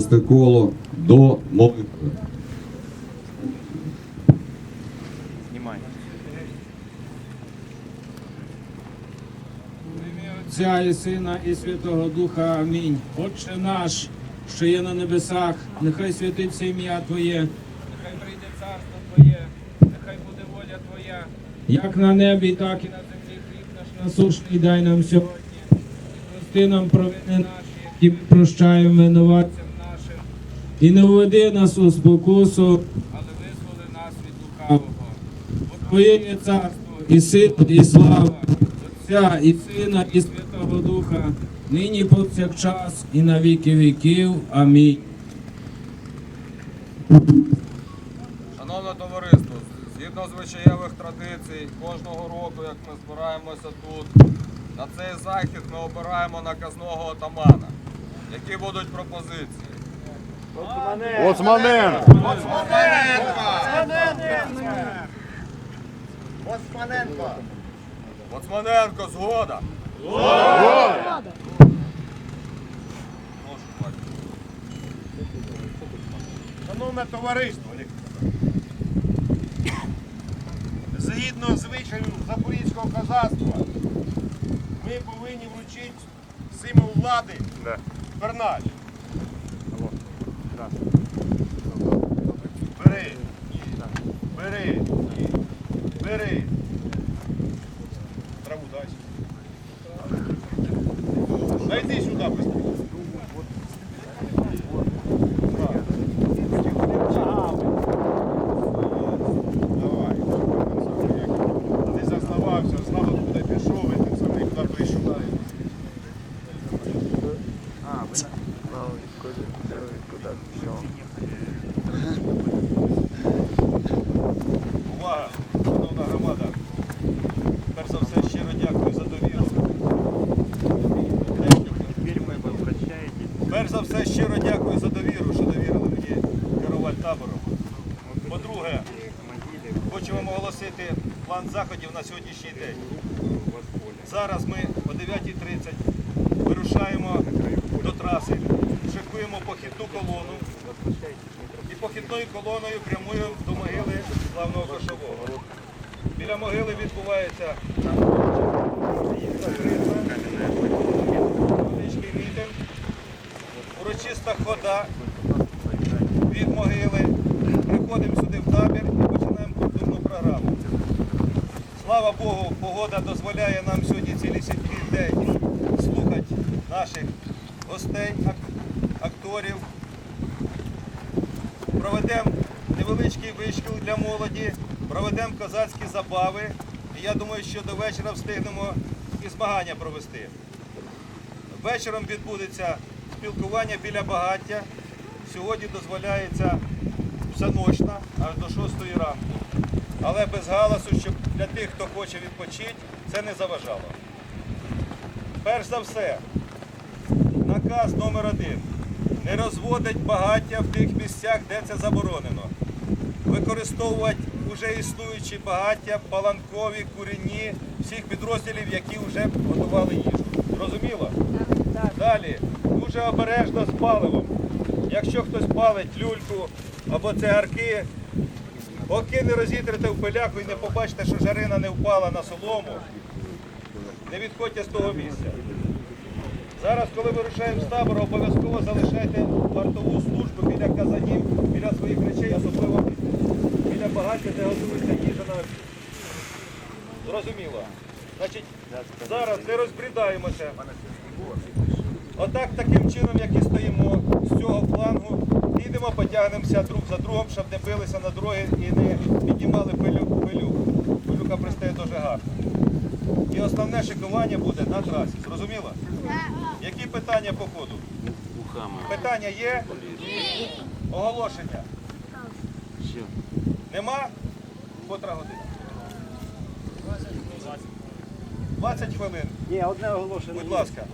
коло до молитви. Знімай. В ім'я Отця і Сина і Святого Духа. Амінь. Отче наш, що є на небесах, нехай святиться ім'я Твоє, нехай прийде царство Твоє, нехай буде воля Твоя, як на небі, так і на землі. Хліб наш насущний дай нам сьогодні. І прости нам провини наші, які ми прощаємо винуватцям. І не введи нас у спокусу, але визволи нас від лукавого. Бо Твоє є царство, і сила, і слава, Отця, і Сина, і Святого Духа, нині повсякчас, і на віки віків. Амінь. Шановне товариство, згідно звичаєвих традицій, кожного року, як ми збираємося тут, на цей захід ми обираємо наказного отамана. Які будуть пропозиції? Оцманенко. Оцманенко, Оцманенко, згода. Прошу, батько. Шановне товариство, згідно звичаю Запорізького козацтва, ми повинні вручити символ влади пернач. Бери. Бери. Бери. Увага, шановна громада. Перш за все, щиро дякую за довіру. Перш за все, щиро дякую за довіру, що довірили мені керувати табором. По-друге, хочу оголосити план заходів на сьогоднішній день. Зараз ми о 9.30 вирушаємо до траси, шикуємо похідну колону і похідною колоною прямуємо до могили славного кошового. Біля могили відбувається невеличкий мітинг, урочиста хода від могили. Приходимо сюди в табір і починаємо культурну програму. Слава Богу, погода дозволяє нам сьогодні цілісінький день слухати наших гостей, акторів. Проведемо невеличкий вишкіл для молоді, проведемо козацькі забави. І я думаю, що до вечора встигнемо і змагання провести. Вечором відбудеться спілкування біля багаття. Сьогодні дозволяється всеночна аж до 6 ранку. Але без галасу, щоб для тих, хто хоче відпочити, це не заважало. Перш за все, наказ номер один. Не розводить багаття в тих місцях, де це заборонено. Використовувати вже існуючі багаття, паланкові, курінні, всіх підрозділів, які вже готували їжу. Зрозуміло? Далі, дуже обережно з паливом. Якщо хтось палить люльку або цигарки, поки не розітрите в пиляку і не побачите, що жарина не впала на солому, не відходьте з того місця. Зараз, коли вирушаємо з табору, обов'язково залишайте вартову службу біля казанів, біля своїх речей, особливо біля багаття, де готується їжа на обід. Зрозуміло. Значить, зараз не розбрідаємося. Отак, таким чином, як і стоїмо з цього флангу, йдемо, потягнемося друг за другом, щоб не билися на дороги і не піднімали пилюку. Пилюка пристає дуже гарно. І основне шикування буде на трасі. Зрозуміло? Які питання по ходу? Питання є? Оголошення? Нема? Котра година? 20 хвилин. Ні, одне оголошення. Будь ласка.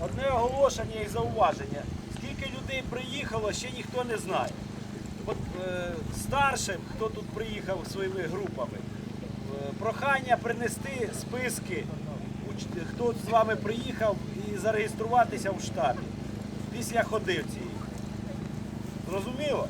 Одне оголошення і зауваження. Скільки людей приїхало, ще ніхто не знає. Е, старшим, хто тут приїхав своїми групами, е, прохання принести списки хто з вами приїхав і зареєструватися в штабі після ходив цієї. Зрозуміло?